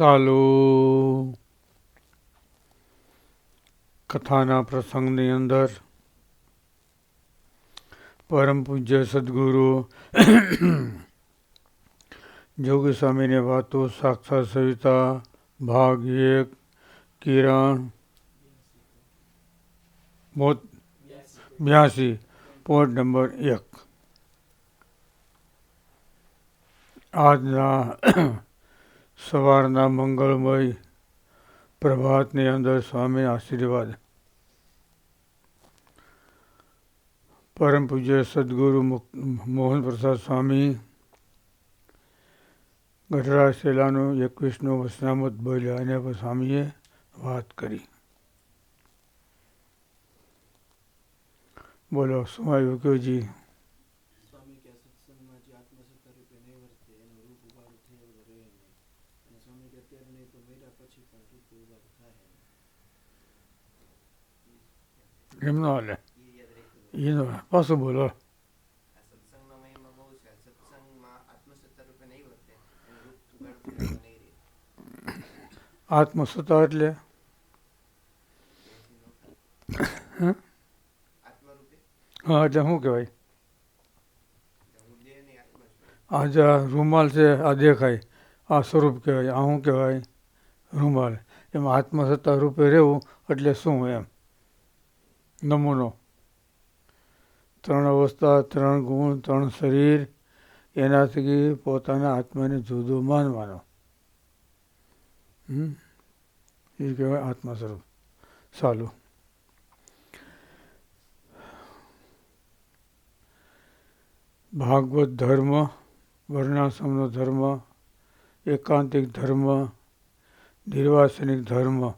સાલો કથાના પ્રસંગની અંદર પરમ પૂજ્ય સદગુરુ જોગી સ્વામીની વાતો સાક્ષાત સવિતા, ભાગ એક, કિરણ મોત બ્યાસી, પોઈન્ટ નંબર એક. આજના સવારના મંગળમય પ્રભાતની અંદર સ્વામી આશીર્વાદ. પરમ પૂજ્ય સદગુરુ મોહન પ્રસાદ સ્વામી, ગઢડા શેલાનું એકવીસનું વસનામત બોલ્યા અને સ્વામીએ વાત કરી. બોલો, શું આવ્યું કયોજી સ્વામી કે સત્સંગમાં જે આત્મસત્તા રૂપે નહીં વર્તે એનું રૂપ ઉગાડું થયા વગર રહે નહીં અને સ્વામી કે અત્યારે નહીં તો મર્યા પછી પણ રૂપ ઉગાડું થાય નહીં એમ ન હાલે એનો પાછું બોલો આ સત્સંગનો મહિમા બહુ છે સત્સંગમાં આત્મસત્તા રૂપે નહીં વર્તે એનું રૂપ ઉગાડતું થયું નહીં રહે આત્મસત્તા એટલે આત્મરૂપે હા એટલે શું કહેવાય હું દેહ નહીં આત્મા છું આ જે આ રૂમાલ છે આ દેખાય આ સ્વરૂપ કહેવાય આ શું કહેવાય રૂમાલ એમાં આત્મસત્તા રૂપે રહેવું એટલે શું એમ? નમૂનો. ત્રણ અવસ્થા, ત્રણ ગુણ, ત્રણ શરીર, એનાથી પોતાના આત્માને જુદો માનવાનો? એ કહેવાય આત્મા સ્વરૂપ સાલું ભાગવત ધર્મ, વર્ણાશ્રમનો ધર્મ, એકાંતિક ધર્મ નિર્વાસનિક ધર્મ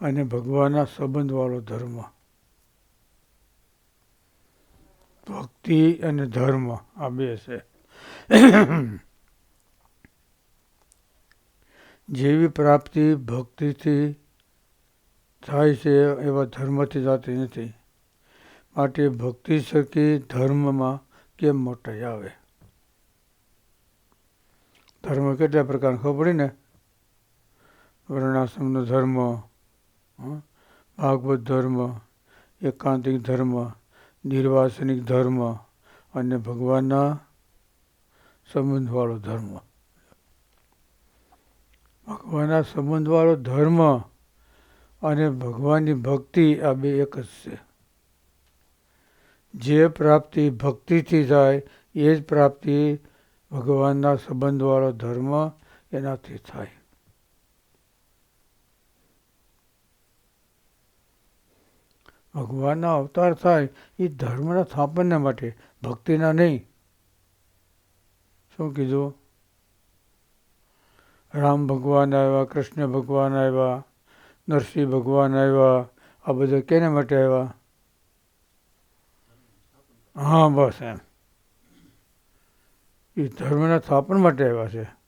અને ભગવાનના સંબંધવાળો ધર્મ. ભક્તિ અને ધર્મ આ બે છે. જેવી પ્રાપ્તિ ભક્તિથી થાય છે એવા ધર્મથી થતી નથી. માટે ભક્તિ સરખી ધર્મમાં કેમ મોટાઈ આવે? ધર્મ કેટલા પ્રકારના ખબર ને? વર્ણાશ્રમનો ધર્મ? ભાગવત ધર્મ, એકાંતિક ધર્મ, નિર્વાસનિક ધર્મ અને ભગવાનના સંબંધવાળો ધર્મ. ભગવાનના સંબંધવાળો ધર્મ અને ભગવાનની ભક્તિ આ બે એક જ છે. જે પ્રાપ્તિ ભક્તિથી થાય, એ જ પ્રાપ્તિ ભગવાનના સંબંધવાળો ધર્મ એનાથી થાય. ભગવાનના અવતાર થાય એ ધર્મના સ્થાપનને માટે, ભક્તિના નહીં. શું કીધું? રામ ભગવાન આવ્યા, કૃષ્ણ ભગવાન આવ્યા, નરસિંહ ભગવાન આવ્યા, આ બધા કેને માટે આવ્યા? હા, બસ એમ. એ ધર્મના સ્થાપન માટે આવ્યા છે.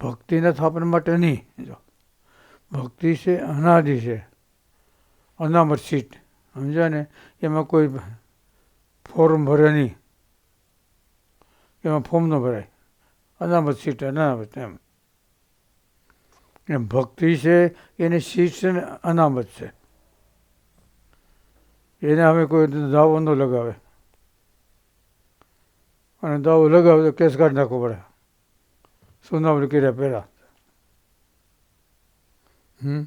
ભક્તિના સ્થાપન માટે નહીં. જો. ભક્તિ છે, અનાદિ છે. અનામત સીટ સમજ્યા ને એમાં કોઈ ફોર્મ ભરે નહીં. એમાં ફોર્મ ન ભરાય. અનામત સીટ, અનામત એમ. એમ ભક્તિ છે, એની સીટ છે ને અનામત છે. એને હવે કોઈ દાવો ન લગાવે. અને દાવો લગાવે તો કેસ કાઢી નાખવો પડે. સુનાવણી કર્યા પહેલાં. હમ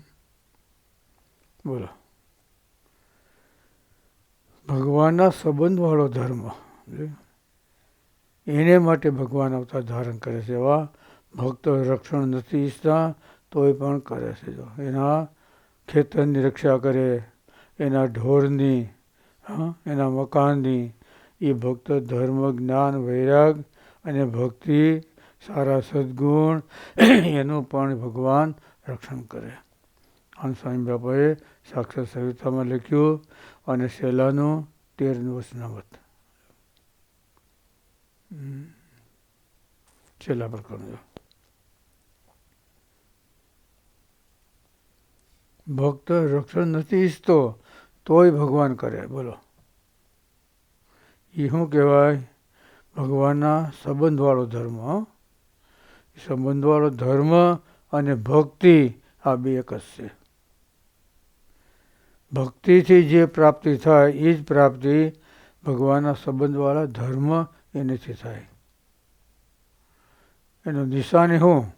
બોલો. ભગવાનના સંબંધવાળો ધર્મ. એને માટે ભગવાન અવતાર ધારણ કરે છે. એવા ભક્તો રક્ષણ નથી ઈચ્છતા, તોય પણ કરે છે. જો એના ખેતરની રક્ષા કરે, એના ઢોરની, હા, એના મકાનની એ ભક્ત ધર્મ, જ્ઞાન, વૈરાગ અને ભક્તિ, સારા સદગુણ, એનું પણ ભગવાન રક્ષણ કરે. આમ સ્વામી બાપાએ સાક્ષાત સવિતામાં લખ્યું, અને શેલાનું તેરનું વચનામત છેલ્લા જો. ભક્ત રક્ષણ નથી ઈચ્છતો, તોય ભગવાન કરે. બોલો. એ શું કહેવાય? ભગવાનના સંબંધવાળો ધર્મ. સંબંધવાળો ધર્મ અને ભક્તિ આ બે એક જ છે. ભક્તિથી જે પ્રાપ્તિ થાય એ જ પ્રાપ્તિ ભગવાનના સંબંધવાળા ધર્મ એનેથી થાય. એનો નિશાની હું?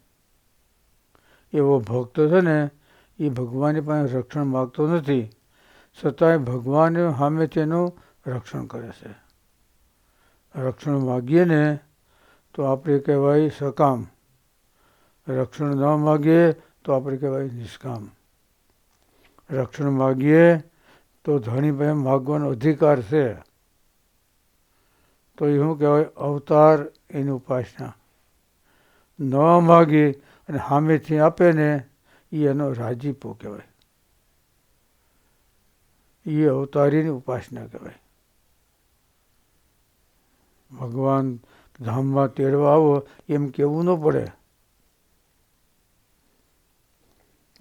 એવો ભક્ત છે ને એ ભગવાનની પાસે રક્ષણ માગતો નથી, છતાંય ભગવાન સામે તેનું રક્ષણ કરે છે. રક્ષણ માગીએ ને, તો આપણે કહેવાય સકામ. રક્ષણ ન માગીએ તો આપણે કહેવાય નિષ્કામ. રક્ષણ માગીએ તો ધણી પાસે માગવાનો અધિકાર છે. તો એ શું કહેવાય? અવતાર એની ઉપાસના. ન માગી અને સામેથી આપે ને એ એનો રાજીપો કહેવાય. એ અવતારીની ઉપાસના કહેવાય. ભગવાન ધામમાં તેડવા આવો એમ કેવું ન પડે.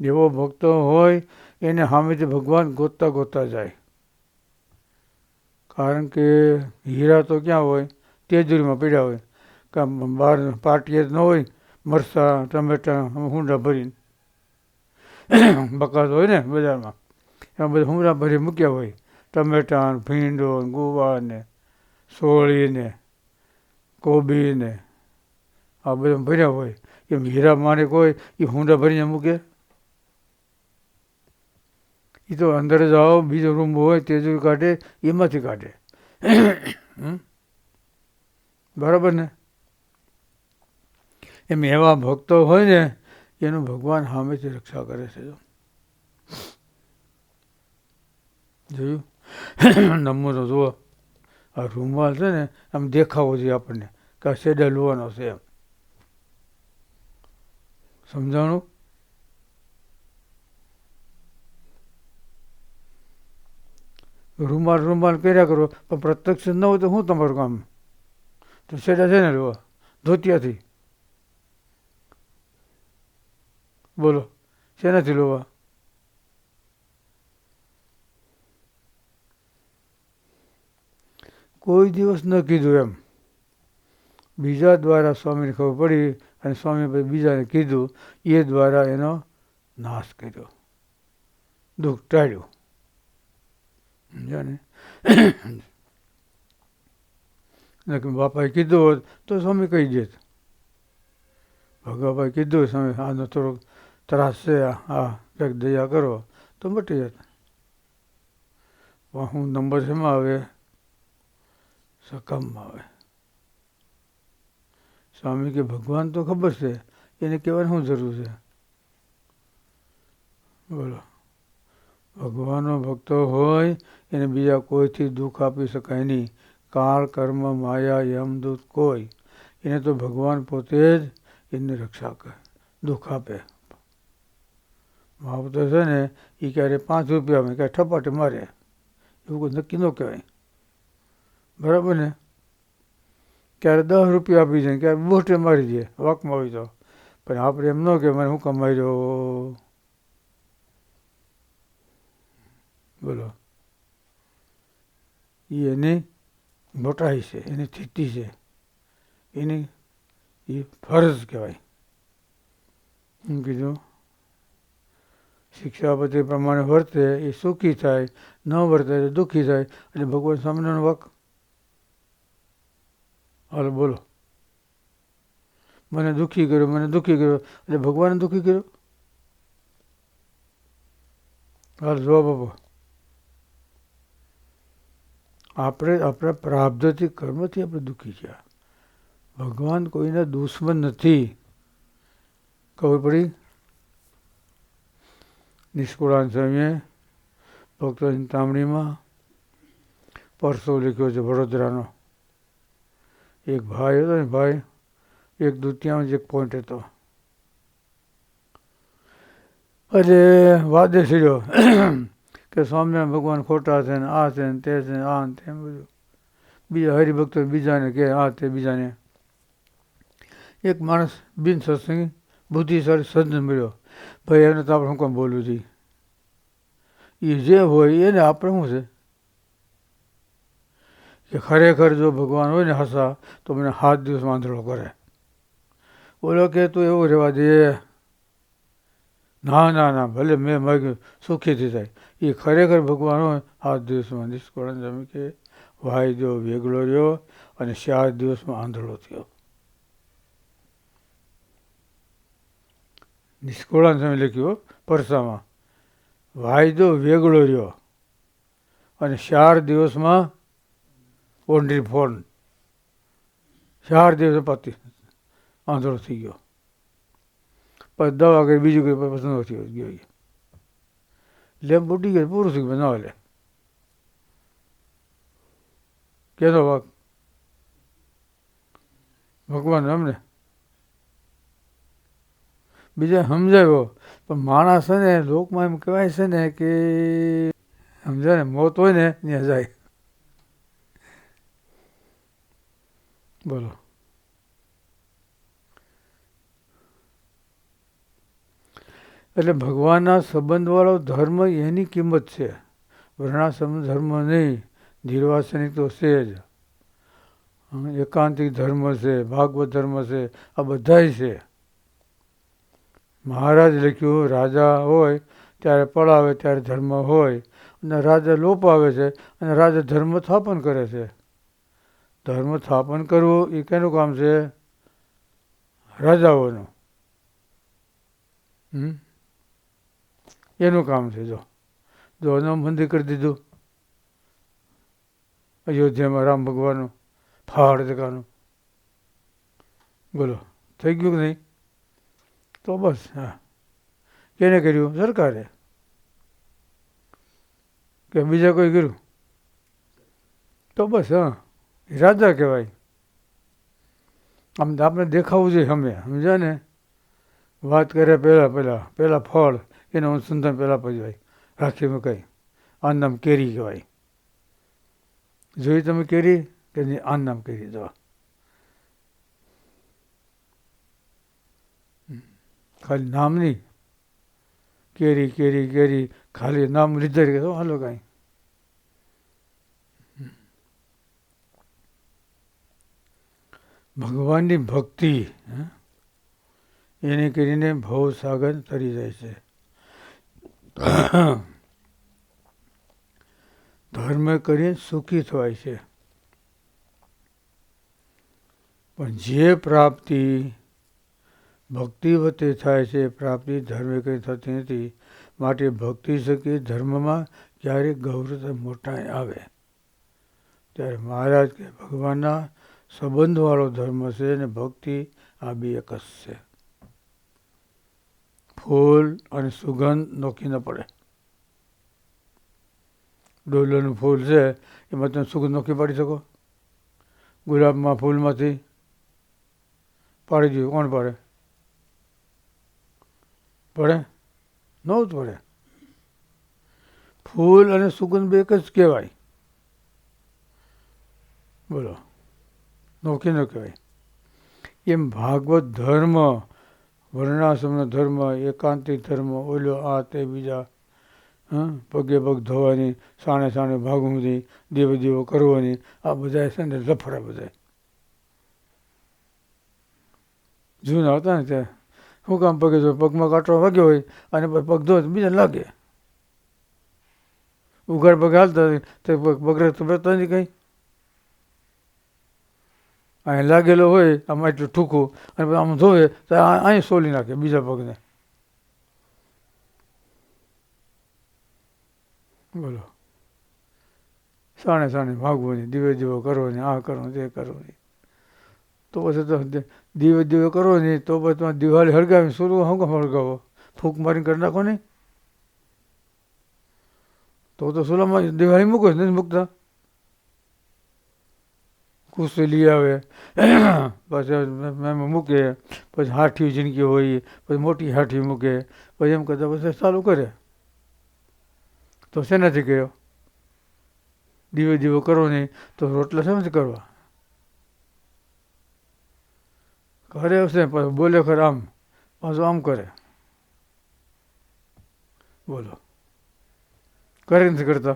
જેવો ભક્તો હોય, એને સામેથી ભગવાન ગોતતા ગોતતા જાય. કારણ કે હીરા તો ક્યાં હોય? તેજુરીમાં પડ્યા હોય. કે બહાર પાટીએ ન હોય મરચાં ટમેટાં, હુંડા ભરીને. બકાસ હોય ને બજારમાં. એમાં બધા હુંડા ભરી મૂક્યા હોય. ટમેટાં ભીંડો ગુવા ને સોળીને કોબીને આ બધા ભર્યા હોય. એમ હીરા માણેક હોય એ હુંડા ભરીને મૂકે? એ તો અંદર જાઓ, બીજો રૂમ હોય તે તેજુરી કાઢે, એમાંથી કાઢે? બરાબર ને? એમ એવા ભક્તો હોય ને, એનું ભગવાન સામેથી રક્ષા કરે છે જો. જોયું? નમૂનો જુઓ. આ રૂમાલ છે ને, આમ દેખાવો જોઈએ આપણને, કે આ શેડે લોવાનો છે એમ. સમજાણું? રૂમાલ રૂમાલ કર્યા કરો, પણ પ્રત્યક્ષ ન હોય તો શું તમારું કામ? તો છેડા છે ને રહેવા ધોતિયાથી. બોલો, શેનાથી લોવા કોઈ દિવસ ન કીધું એમ. બીજા દ્વારા સ્વામીને ખબર પડી અને સ્વામી પછી બીજાને કીધું, એ દ્વારા એનો નાશ કર્યો. દુઃખ ટાળ્યું. સમજ્યા ને? બાપાએ કીધું હોત તો સ્વામી કહી દેત. ભગવાભાઈ કીધું, સ્વામી, આનો થોડોક ત્રાસ છે, આ કંઈક દયા કરો. તો મટી જત. હું નંબર શેમાં આવે? સકામમાં આવે. સ્વામી કે, ભગવાન તો ખબર છે, એને કહેવાની શું જરૂર છે? બોલો. ભગવાનનો ભક્તો હોય એને બીજા કોઈથી દુઃખ આપી શકાય નહીં. કાળ, કર્મ, માયા યમદૂત કોઈ. એને તો ભગવાન પોતે જ એની રક્ષા કરે. દુઃખ આપે. માવતર છે ને એ ક્યારે પાંચ રૂપિયામાં ક્યારે ઠપાટે મારે. એવું કોઈ નક્કી ન કહેવાય. બરાબર ને? ક્યારે દસ રૂપિયા આપી જાય ક્યારે બોટે મારી દે. વાકમાં હોય તો. પણ આપણે એમ ન કે મને હું કમાઈ રહ્યો બોલો. એ એની મોટાઈ છે, એની સ્થિતિ છે. એની એ ફરજ કહેવાય. એમ કીધું, શિક્ષા શિક્ષાપતિ પ્રમાણે વર્તે, એ સુખી થાય, ન વર્તે તો દુઃખી થાય. એટલે ભગવાન સામેનો વક હાલો બોલો. મને દુઃખી કર્યો, મને દુઃખી કર્યો. એટલે ભગવાને દુઃખી કર્યો? હાલ જવાબ આપો. આપણે આપણા પ્રાબ્ધથી કર્મથી આપણે દુઃખી છે. ભગવાન કોઈના દુશ્મન નથી. ખબર પડી? નિષ્કુળાન સ્વામીએ ભક્ત ચિંતામણીમાં પરસો લખ્યો છે વડોદરાનો. એક ભાઈ હતો ને ભાઈ, એક દુતિયામાં એક પોઈન્ટ હતો. અરે વાદે સીડ્યો કે સ્વામિનારાયણ ભગવાન ખોટા છે ને આ છે ને તે છે આ ને તેમ બધું. બીજા હરિભક્તો બીજાને કે આ તે બીજાને. એક માણસ બિન સત્સંગી બુદ્ધિશાળી સજ્જન મળ્યો ભાઈ, એને તો આપણે શું કામ બોલવું જોઈએ? એ જે હોય એને આપણે શું છે? કે ખરેખર જો ભગવાન હોય ને હસા, તો મને સાત દિવસ વાંધળો કરે. બોલો કે તું એવું રહેવા દે. ના ના ના, ભલે મેં માગ્યું સુખીથી થાય એ ખરેખર ભગવાન સાત દિવસમાં નિષ્કળન જમી કે વાયદો વેગળો રહ્યો અને ચાર દિવસમાં આંધળો થયો. નિષ્કળાન સમય લખ્યું, પરસામાં વાયદો વેગળો રહ્યો અને ચાર દિવસમાં ઓન્ડ્રી ફોન ચાર દિવસ પતિ આંધળો થઈ ગયો. પછી દવા કરી બીજું કંઈ પસંદ થયો ગયો. ગયો પૂરું થઈ ગયું ના લે કેનો વાક ભગવાન અમને બીજા સમજાવ્યો પણ માણસ છે ને લોકમાં એમ કહેવાય છે ને કે સમજાય ને મોત હોય ને ત્યાં જાય બોલો એટલે ભગવાનના સંબંધવાળો ધર્મ એની કિંમત છે. વર્ણાશ્રમ ધર્મ નહીં, ધીરવાસનિક તો છે જ. એકાંતિક ધર્મ છે, ભાગવત ધર્મ છે, આ બધાય છે. મહારાજ લખ્યું, રાજા હોય ત્યારે પડાવે ત્યારે ધર્મ હોય. અને રાજા લોપ આવે છે, અને રાજા ધર્મ સ્થાપન કરે છે. ધર્મ સ્થાપન કરવું એ કેનું કામ છે? રાજાઓનું. હમ? એનું કામ છે, જો. જો એનું મંદિર કરી દીધું. અયોધ્યામાં રામ ભગવાનનું ફાળ જગાનું બોલો, થઈ ગયું કે નહીં? તો બસ, હા. કેને કર્યું, સરકારે. કે બીજા કોઈ કર્યું? તો બસ, હા. રાજા કહેવાય. આમ આપણે દેખાવું જોઈએ અમે સમજ્યા ને? વાત કરે પહેલાં પહેલાં પહેલાં ફળ. એનું અનુસંધાન પહેલાં પજવાય રાખીમાં મુકાય આ નામ કેરી કહેવાય. જોઈ તમે કેરી? કે આ નામ કેરી દવા ખાલી નામ નહીં. કેરી કેરી કેરી. ખાલી નામ લીધા કે હાલો કાંઈ. ભગવાનની ભક્તિ એને કરીને ભવસાગર તરી જાય છે. ધર્મ કરીને સુખી થવાય છે. પણ જે પ્રાપ્તિ ભક્તિ વતે થાય છે પ્રાપ્તિ ધર્મે કંઈ થતી નથી. માટે ભક્તિ શકી ધર્મમાં ક્યારેક ગૌરવતા મોટા આવે. ત્યારે મહારાજ કે ભગવાનના સંબંધવાળો ધર્મ છે અને ભક્તિ આ બે એક જ છે. ફૂલ અને સુગંધ નોખી ન પડે. ડોલરનું ફૂલ છે, એમાં તમે સુગંધ નોખી પાડી શકો. ગુલાબમાં ફૂલમાંથી પાડી દઉં કોણ પાડે? પડે? ન જ પડે. ફૂલ અને સુગંધ બે એક જ કહેવાય. બોલો. નોખી ન કહેવાય. એમ ભાગવત ધર્મ વર્ણાશ્રમનો ધર્મ એકાંતિક ધર્મ, ઓલો આ તે બીજા, હં, પગે પગ ધોવાની, સાણે સાણે ભાગવતી દેવ દેવો કરવાની, આ બધા છે ને લફડા બધા જૂના હતા ને ત્યાં. શું કામ પગે જો પગમાં કાંટો વાગ્યો હોય અને પગ ધો બીજા લાગે. ઉઘાડ પગ હાલતા તો બગડે તો બતા નહીં કંઈ. અહીં લાગેલો હોય, આમાં એટલું ઠૂંકું, અને આમ ધોવે, તો અહીં સોલી નાખે, બીજા પગને. બોલો. સાણે સાણે ભાગવું દીવે દીવો કરવો નહીં આ કરો તે કરો નહીં તો પછી તો દીવે દીવે કરો નહીં તો પછી તમારે દિવાળી હળગાવી શું હું કામ હળગાવો? ફૂંક મારીને કરી નાખો નહીં? તો તો સુલામાં દિવાળી મૂકો, નથી મૂકતા? કુસ્તી લઈ આવે. પછી મૂકે, પછી હાઠી જિંદગી હોય, પછી મોટી હાઠી મૂકે, પછી એમ કરતા પછી ચાલુ કરે. તો શેનાથી કહ્યો દીવે દીવો કરો નહીં, તો રોટલા શેનાથી કરવા? કરે હશે પછી બોલે ખરે આમ. પાછું આમ કરે. બોલો. કરે નથી કરતા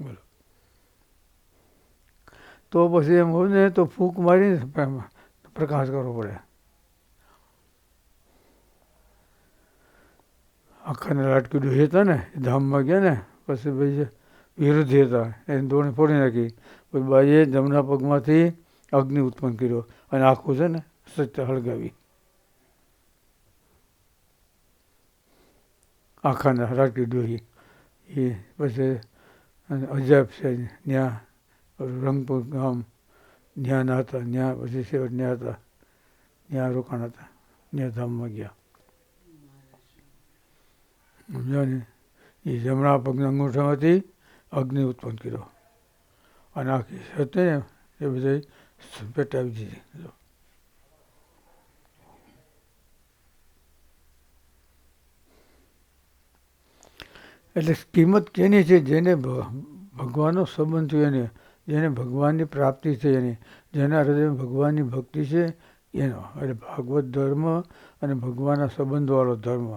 બોલો તો પછી એમ હોય ને, તો ફૂંક મારીને પ્રકાશ કરવો પડે. આખાને લાટકીડું હતા ને ધામમાં ગયા ને, પછી ભાઈ વિરોધી હતા, એને દોણે ફોડી નાખી. પછી બાઈએ જમના પગમાંથી અગ્નિ ઉત્પન્ન કર્યો અને આખું છે ને સત્ય હળગાવી. આખાને લાટકીડું એ એ પછી અજાબ છે ત્યાં રંગપુર ગામ ત્યાં હતા ત્યાં પછી સેવટ ત્યાં હતા ત્યાં રોકાણ હતા ત્યાં ધામમાં ગયા. સમજ્યા ને એ જમણા પગના અંગૂઠામાંથી અગ્નિ ઉત્પન્ન કર્યો. અને આખી હતી ને એ બધી પેટાવી દીધી એટલે કિંમત કેની છે જેને ભગવાનનો સંબંધ થયો એને જેને ભગવાનની પ્રાપ્તિ છે એની, જેના હૃદયમાં ભગવાનની ભક્તિ છે એનો. એટલે ભાગવત ધર્મ અને ભગવાનના સંબંધવાળો ધર્મ.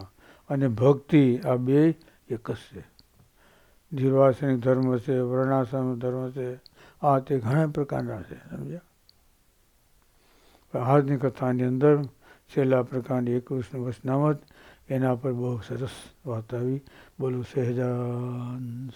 અને ભક્તિ આ બે એક જ છે. નિર્વાસનિક ધર્મ છે, વર્ણાશ્રમ ધર્મ છે, આ તે ઘણા પ્રકારના છે, સમજ્યા? આજની કથાની અંદર છેલ્લા પ્રકારની એકવીસનું વસનામત એના પર બહુ સરસ વાત આવી. બોલું સહેજાન